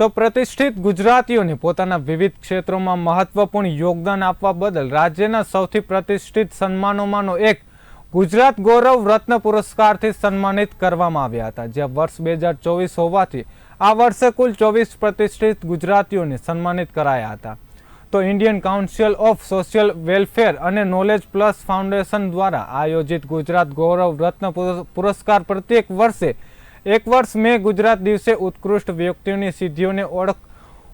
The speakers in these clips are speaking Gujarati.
તો પ્રતિષ્ઠિત ગુજરાતીઓને પોતાના વિવિધ ક્ષેત્રોમાં મહત્વપૂર્ણ યોગદાન આપવા બદલ રાજ્યના સૌથી પ્રતિષ્ઠિત સન્માનોમાંનો એક ગુજરાત ગૌરવ રત્ન પુરસ્કારથી સન્માનિત કરવામાં આવ્યા હતા, જ્યાં વર્ષ બે હજાર ચોવીસ હોવાથી આ વર્ષે કુલ ચોવીસ પ્રતિષ્ઠિત ગુજરાતીઓને સન્માનિત કરાયા હતા. તો Indian council of social welfare અને નોલેજ પ્લસ ફાઉન્ડેશન દ્વારા આયોજિત ગુજરાત ગૌરવ રત્ન પુરસ્કાર પ્રત્યેક વર્ષે એક વર્ષ મેં ગુજરાત દિવસે ઉત્કૃષ્ટ વ્યક્તિઓની સિદ્ધિઓને ઓળખ,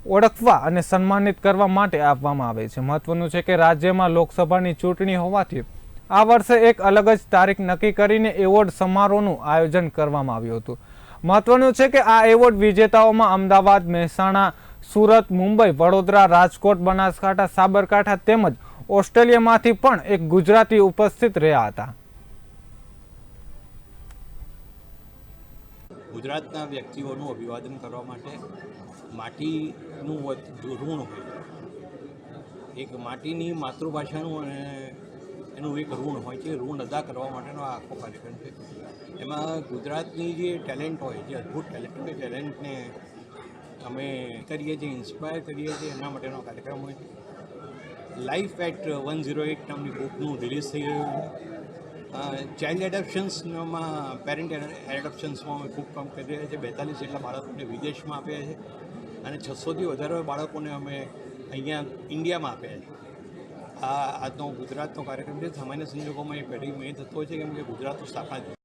ઓળખવા અને સન્માનિત કરવા માટે આપવામાં આવે છે. મહત્વનું છે કે રાજ્યમાં લોકસભાની ચૂંટણી હોવાથી આ વર્ષે એક અલગ જ તારીખ નક્કી કરીને એવોર્ડ સમારોહનું આયોજન કરવામાં આવ્યું હતું. મહત્વનું છે કે આ એવોર્ડ વિજેતાઓમાં અમદાવાદ, મહેસાણા, સુરત, મુંબઈ, વડોદરા, રાજકોટ, બનાસકાંઠા, સાબરકાંઠા તેમજ ઓસ્ટ્રેલિયામાંથી પણ એક ગુજરાતી ઉપસ્થિત રહ્યા હતા. ગુજરાતના વ્યક્તિઓનું અભિવાદન કરવા માટે માટીનું ઋણ હોય. એક માટીની માતૃભાષાનું અને એનું એક ઋણ હોય છે, ઋણ અદા કરવા માટેનો આ આખો કાર્યક્રમ છે. એમાં ગુજરાતની જે ટેલેન્ટ હોય, જે અદ્ભુત ટેલેન્ટ હોય, ટેલેન્ટને અમે કરીએ છીએ, ઇન્સ્પાયર કરીએ છીએ, એના માટેનો કાર્યક્રમ હોય છે. Life at one zero eight નામની બુકનું રિલીઝ થઈ રહ્યું છે. ચાઇલ્ડ એડપ્શન્સમાં પેરેન્ટ એડપ્શન્સમાં અમે ખૂબ કામ કરી રહ્યા છીએ. બેતાલીસ જેટલા બાળકોને વિદેશમાં આપ્યા છે અને છસોથી વધારે બાળકોને અમે અહીંયા ઇન્ડિયામાં આપ્યા છે. આ આજનો ગુજરાતનો કાર્યક્રમ છે. સામાન્ય સંજોગોમાં એ પહેલી મેં થતો હોય છે, કેમ કે ગુજરાતનું સ્થાપના દિવસ